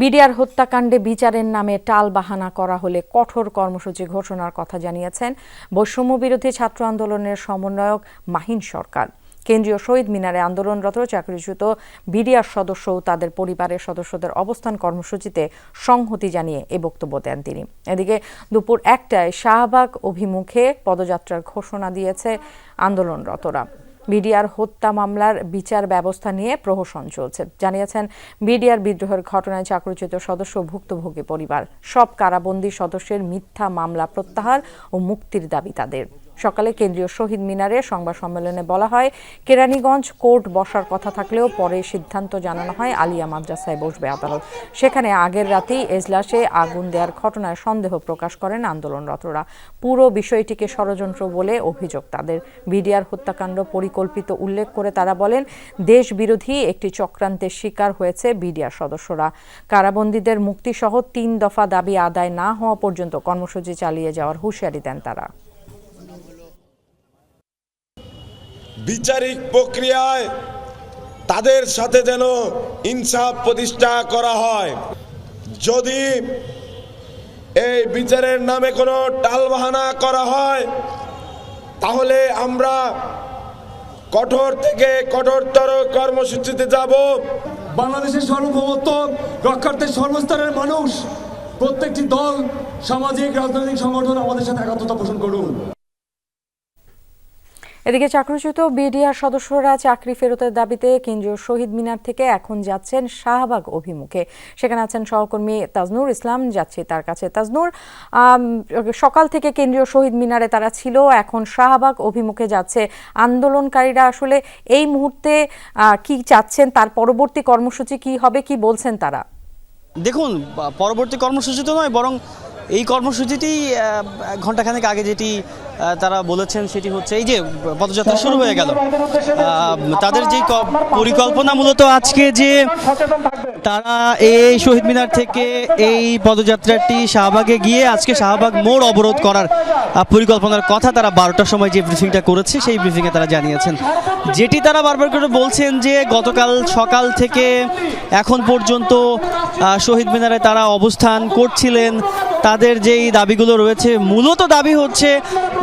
BDR হত্যাকাণ্ডে বিচারের নামে টাল বাহানা করা হলে কঠোর কর্মসূচি ঘোষণার কথা জানিয়েছেন বৈষম্য বিরোধী ছাত্র আন্দোলনের সমন্বয়ক মাহিন সরকার। কেন্দ্রীয় শহীদ মিনারে আন্দোলনরত চাকরিচ্যুত বিডিআর সদস্য ও তাদের পরিবারের সদস্যদের অবস্থান কর্মসূচিতে সংহতি জানিয়ে এ বক্তব্য দেন তিনি। এদিকে দুপুর একটায় শাহবাগ অভিমুখে পদযাত্রার ঘোষণা দিয়েছে আন্দোলনরতরা। বিডিআর হত্যা মামলার বিচার ব্যবস্থা নিয়ে প্রহসন চলছে। জানিয়েছেন, বিডিআর বিদ্রোহের ঘটনায় চাকরিচ্যুত সদস্য ভুক্তভোগী পরিবার। সব কারাবন্দী সদস্যের মিথ্যা মামলা প্রত্যাহার ও মুক্তির দাবি তাদের। সকালে কেন্দ্রীয় শহীদ মিনারে সংবাদ সম্মেলনে বলা হয়, কেরানীগঞ্জ কোর্ট বসার কথা থাকলেও পরে সিদ্ধান্ত জানানো হয় আলিয়া মাদ্রাসায় বসবে আদালত। সেখানে আগের রাতেই এজলাসে আগুন দেওয়ার ঘটনায় সন্দেহ প্রকাশ করেন আন্দোলনরতরা। পুরো বিষয়টিকে ষড়যন্ত্র বলে অভিযোগ তাদের। বিডিআর হত্যাকাণ্ড পরিকল্পিত উল্লেখ করে তারা বলেন দেশ বিরোধী একটি চক্রান্তের শিকার হয়েছে বিডিআর সদস্যরা। কারাবন্দীদের মুক্তিসহ তিন দফা দাবি আদায় না হওয়া পর্যন্ত কর্মসূচি চালিয়ে যাওয়ার হুঁশিয়ারি দেন তারা। বিচারিক প্রক্রিয়ায় তাদের সাথে যেন ইনসাফ প্রতিষ্ঠা করা হয়। যদি এই বিচারের নামে কোনো টালবাহানা করা হয়, তাহলে আমরা কঠোর থেকে কঠোরতর কর্মসূচিতে যাব। বাংলাদেশের সার্বভৌমত্ব রক্ষার্থে সর্বস্তরের মানুষ, প্রত্যেকটি দল, সামাজিক, রাজনৈতিক সংগঠন আমাদের সাথে একাত্মতা পোষণ করুন। এদিকে চাকরিচ্যুত বিডিআর সদস্যরা চাকরি ফেরতের দাবিতে কেন্দ্রীয় শহীদ মিনার থেকে এখন যাচ্ছেন শাহবাগ অভিমুখে। সেখানে আছেন সহকর্মী তাজনুর ইসলাম, যাচ্ছে তার কাছে। তাজনুর সকাল থেকে কেন্দ্রীয় শহীদ মিনারে তারা ছিল, এখন শাহবাগ অভিমুখে যাচ্ছে আন্দোলনকারীরা। আসলে এই মুহূর্তে কি চাচ্ছেন, তার পরবর্তী কর্মসূচি কি হবে, কি বলছেন তারা? দেখুন, পরবর্তী কর্মসূচি তো নয়, বরং এই কর্মসূচিটি ঘণ্টাখানেক আগে যেটি তারা বলেছেন সেটি হচ্ছে এই যে পদযাত্রা শুরু হয়ে গেল। তাদের যে পরিকল্পনা মূলত আজকে যে তারা এই শহীদ মিনার থেকে এই পদযাত্রাটি শাহবাগে গিয়ে আজকে শাহবাগ মোড় অবরোধ করার পরিকল্পনার কথা তারা বারোটার সময় যে ব্রিফিংটা করেছে, সেই ব্রিফিংয়ে তারা জানিয়েছেন। যেটি তারা বারবার করে বলছেন যে গতকাল সকাল থেকে এখন পর্যন্ত শহীদ মিনারে তারা অবস্থান করছিলেন। তাদের যেই দাবিগুলো রয়েছে, মূলত দাবি হচ্ছে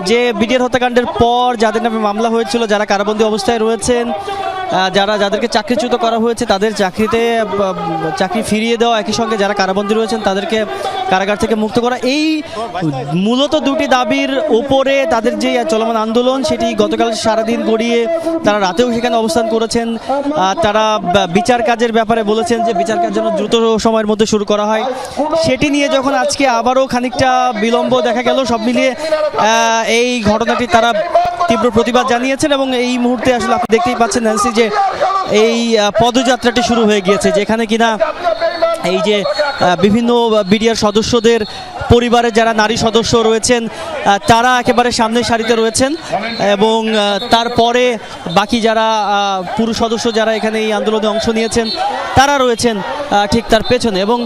যে বিডিআর হত্যাকাণ্ডের পর যাদের নামে মামলা হয়েছিল, যারা কারাবন্দী অবস্থায় রয়েছেন যারা যাদেরকে চাকরিচ্যুত করা হয়েছে, তাদের চাকরিতে চাকরি ফিরিয়ে দেওয়া, একই সঙ্গে যারা কারাবন্দী রয়েছেন, তাদেরকে কারাগার থেকে মুক্ত করা। এই মূলত দুটি দাবির ওপরে তাদের যে চলমান আন্দোলন, সেটি গতকাল সারাদিন গড়িয়ে তারা রাতেও সেখানে অবস্থান করেছেন। তারা বিচার কাজের ব্যাপারে বলেছেন যে বিচার কাজ যেন দ্রুত সময়ের মধ্যে শুরু করা হয়। সেটি নিয়ে যখন আজকে আবারও খানিকটা বিলম্ব দেখা গেল, সব মিলিয়ে এই ঘটনাটি তারা তীব্র প্রতিবাদ জানিয়েছেন এবং এই মুহূর্তে আসলে আপনি দেখতেই পাচ্ছেন, ন্যান্সি, যে এই পদযাত্রাটি শুরু হয়ে গিয়েছে, যেখানে কিনা এই যে বিভিন্ন বিডিআর সদস্যদের পরিবারের যারা নারী সদস্য রয়েছেন তারা একেবারে সামনের সারিতে রয়েছেন এবং তারপরে বাকি যারা পুরুষ সদস্য যারা এখানে এই আন্দোলনে অংশ নিয়েছেন, তারা রয়েছেন ঠিক তার পেছনে এবং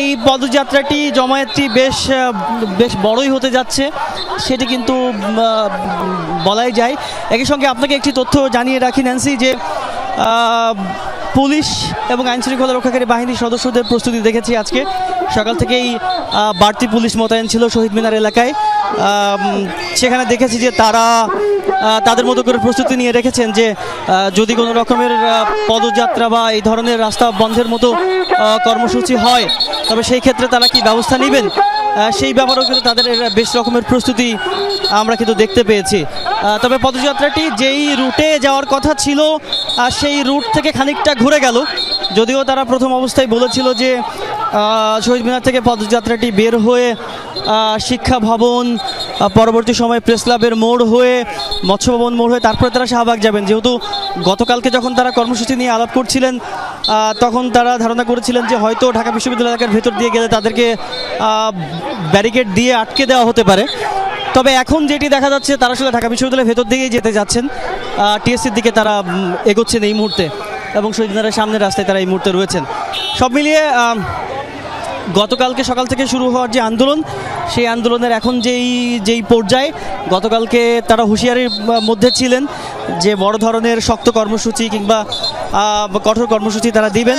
এই পদযাত্রাটি জমায়েতটি বেশ বেশ বড়ই হতে যাচ্ছে, সেটি কিন্তু বলাই যায়। একই সঙ্গে আপনাকে একটি তথ্য জানিয়ে রাখি, ন্যান্সি, যে পুলিশ এবং আইন শৃঙ্খলা রক্ষাকারী বাহিনীর সদস্যদের প্রস্তুতি দেখেছি আজকে। সকাল থেকেই বাড়তি পুলিশ মোতায়েন ছিল শহীদ মিনার এলাকায়। সেখানে দেখেছি যে তারা তাদের মতো করে প্রস্তুতি নিয়ে রেখেছেন যে যদি কোনো রকমের পদযাত্রা বা এই ধরনের রাস্তা বন্ধের মতো কর্মসূচি হয়, তবে সেই ক্ষেত্রে তারা কি ব্যবস্থা নেবেন? সেই ব্যাপারেও কিন্তু তাদের বেশ রকমের প্রস্তুতি আমরা কিন্তু দেখতে পেয়েছি। তবে পদযাত্রাটি যেই রুটে যাওয়ার কথা ছিল সেই রুট থেকে খানিকটা ঘুরে গেল। যদিও তারা প্রথম অবস্থায় বলেছিল যে শহীদ মিনার থেকে পদযাত্রাটি বের হয়ে শিক্ষা ভবন পরবর্তী সময় প্রেস ক্লাবের মোড় হয়ে, মৎস্য ভবন মোড় হয়ে তারপরে তারা শাহবাগ যাবেন। যেহেতু গতকালকে যখন তারা কর্মসূচি নিয়ে আলাপ করছিলেন তখন তারা ধারণা করেছিলেন যে হয়তো ঢাকা বিশ্ববিদ্যালয় এলাকার ভেতর দিয়ে গেলে তাদেরকে ব্যারিকেড দিয়ে আটকে দেওয়া হতে পারে। তবে এখন যেটি দেখা যাচ্ছে, তারা আসলে ঢাকা বিশ্ববিদ্যালয়ের ভেতর দিকেই যেতে যাচ্ছেন। টিএসসির দিকে তারা এগোচ্ছেন এই মুহূর্তে এবং শহীদ মিনারের সামনের রাস্তায় তারা এই মুহূর্তে রয়েছেন। সব মিলিয়ে গতকালকে সকাল থেকে শুরু হওয়ার যে আন্দোলন, সেই আন্দোলনের এখন যেই যেই পর্যায়ে গতকালকে তারা হুঁশিয়ারির মধ্যে ছিলেন যে বড় ধরনের শক্ত কর্মসূচি কিংবা কঠোর কর্মসূচি তারা দিবেন।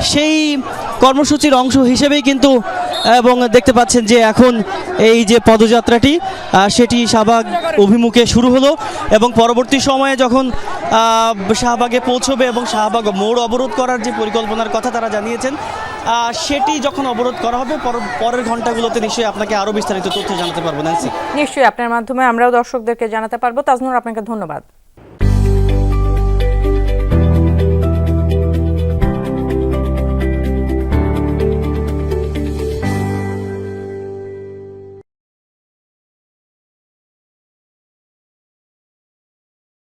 সেই কর্মসূচির অংশ হিসেবেই কিন্তু, এবং দেখতে পাচ্ছেন যে এখন এই যে পদযাত্রাটি সেটি শাহবাগ অভিমুখে শুরু হলো এবং পরবর্তী সময়ে যখন শাহবাগে পৌঁছবে এবং শাহবাগ মোড় অবরোধ করার যে পরিকল্পনার কথা তারা জানিয়েছেন সেটি যখন অবরোধ করা হবে, পর- পরের ঘন্টাগুলোতে নিশ্চয়ই আপনাকে আরও বিস্তারিত তথ্য জানাতে পারব নিশ্চয়ই, আপনার মাধ্যমে আমরাও দর্শকদেরকে জানাতে পারব। তাজনুর, আপনাকে ধন্যবাদ।